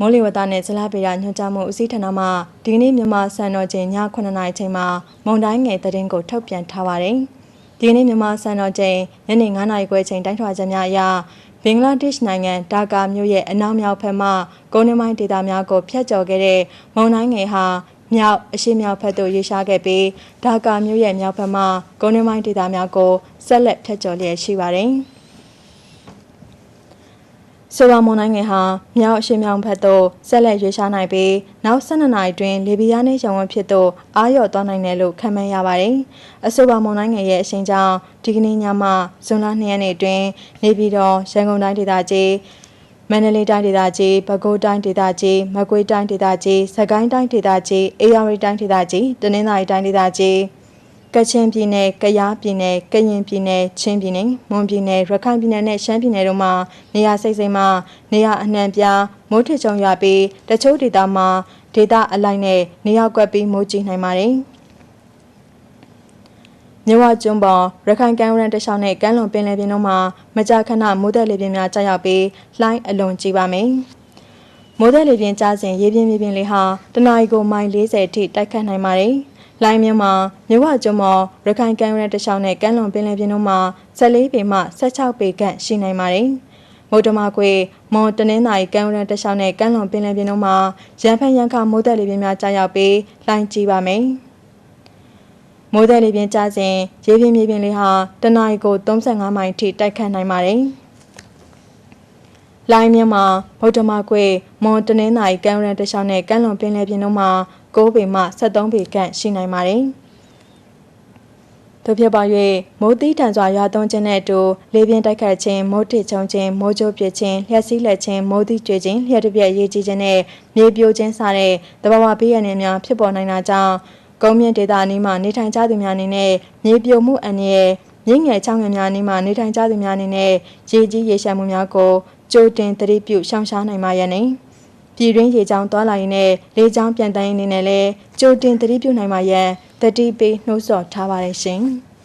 မိုးလေဝသနဲ့ဇလဗေဒညွှန်ကြားမှုဦးစီးဌာနမှဒီကနေ့မြန်မာစံတော်ချိန်ည9:00နာရီချိန်မှာမုံတိုင်းငယ်သတင်းကိုထုတ်ပြန်ထားပါတယ်။ဒီကနေ့မြန်မာစံတော်ချိန်ညနေ9:00နာရီခွဲချိန်တိုင်းထွာချက်များအရဘင်္ဂလားဒေ့ရှ်နိုင်ငံဒါကာမြို့ရဲ့အနောက်မြောက်ဘက်မှကုန်းနှမိုင်းဒေသများကိုဖျက်ကျော်ခဲ့တဲ့မုံတိုင်းငယ်ဟာမြောက်အရှိမြောက်ဘက်သို့ရေရှားခဲ့ပြီးဒါကာမြို့ရဲ့မြောက်ဘက်မှကုန်းနှမိုင်းဒေသများကိုဆက်လက်ဖျက်ကျော်လျက်ရှိပါတယ်။ ဆိုပါမွန်နိုင်ငံဟာမြောက်အရှေ့မြောက်ဘက်သို့ဆက်လက်ရွေးရှားနိုင်ပြီးနောက်12နှစ်အတွင်းလေပြင်းများနဲ့ရောင်ဝန်းဖြစ်သို့အားလျော့သွားနိုင်တယ်လို့ခန့်မှန်းရပါတယ်။အဆိုပါမွန်နိုင်ငံရဲ့အရှိန်ကြောင့်ဒီကနေ့ညမှဇွန်လ2ရက်နေ့အတွင်းနေပြည်တော်ရန်ကုန်တိုင်းဒေသကြီးမန္တလေးတိုင်းဒေသကြီးပဲခူးတိုင်းဒေသကြီးမကွေးတိုင်းဒေသကြီးစကိုင်းတိုင်းဒေသကြီးအေရဝတီတိုင်းဒေသကြီးတနင်္သာရီတိုင်းဒေသကြီး ကချင်ပြည်နယ်၊ကယားပြည်နယ်၊ကရင်ပြည်နယ်၊ချင်းပြည်နယ်၊မွန်ပြည်နယ်၊ရခိုင်ပြည်နယ်နဲ့ရှမ်းပြည်နယ်တို့မှာနေရာစိတ်စိမ်မှနေရာအနှံ့ပြားမိုးထစ်ချုံရွာပြီးတချို့ဒေသမှာဒေသအလိုက်နဲ့နေရာကွက်ပြီးမိုးကြီးနိုင်ပါတယ်။မြဝကျွန်းပေါ်ရခိုင်ကမ်းရိုးတန်းတစ်လျှောက်နဲ့ကမ်းလွန်ပင်လယ်ပြင်တို့မှာမကြာခဏမိုးသက်လေပြင်းများကြာရောက်ပြီးလှိုင်းအလွန်ကြီးပါမယ်။မိုးသက်လေပြင်းကြားစဉ်ရေပြင်းမြေပြင်လေဟာတနအီကိုမိုင်40အထိတိုက်ခတ်နိုင်ပါတယ်။ လိုင်းမြမှာမြဝကျွန်းပေါ်ရခိုင်ကမ်းရိုးတန်းတစ်လျှောက်နဲ့ကမ်းလွန်ပင်လယ်ပြင်တို့မှာ14ပေမှ16ပေခန့်ရှိနိုင်ပါတယ်။မုတ်တမကွေမွန်တနင်္သာရီကမ်းရိုးတန်းတစ်လျှောက်နဲ့ကမ်းလွန်ပင်လယ်ပြင်တို့မှာရန်ဖန်ရန်ခမိုးသက်လေပြင်းများကြာရောက်ပြီးလှိုင်းကြီးပါမယ်။မိုးသက်လေပြင်းကျစဉ်ရေပြင်းမြေပြင်းလေဟာတနအီကို35မိုင်ထိတိုက်ခတ်နိုင်ပါတယ်။ လိုင်းမြမှာဗုဒ္ဓမာကွေမွန်တနင်္သာရီကမ်းရန်တခြားနဲ့ကမ်းလွန်ပင်လယ်ပြင်တို့မှာ9ပေမှ73ပေခန့်ရှိနိုင်ပါတယ်။တို့ဖြစ်ပါ၍မိုးသီးတန်စွာရွာသွန်းခြင်းနဲ့အတူလေပြင်းတိုက်ခတ်ခြင်းမိုးထစ်ချုံခြင်းမိုးကြိုးပစ်ခြင်းလျှက်စီးလက်ခြင်းမိုးသီးကျွေခြင်းလျှက်တစ်ပြက်ရေးကြီးခြင်းနဲ့မြေပြိုခြင်းစတဲ့တဘာဝဘေးရန်တွေများဖြစ်ပေါ်နိုင်တာကြောင့်ကုန်းမြင့်ဒေသအနီးမှာနေထိုင်ကြသူများအနေနဲ့မြေပြိုမှုအန္တရာယ် မြင့်ငယ်ချောင်းငယ်များအနီးမှာနေထိုင်ကြသူများအနေနဲ့ရေကြီးရေရှမ်းမှုများကိုကြိုတင်သတိပြုရှောင်ရှားနိုင်ပါရန်နဲ့ပြည်တွင်းရေကြောင်းသွားလာရင်းနဲ့လေကြောင်းပြန်တန်းရင်းနဲ့လည်းကြိုတင်သတိပြုနိုင်ပါရန်တတိပေးနှိုးဆော်ထားပါတယ်ရှင်။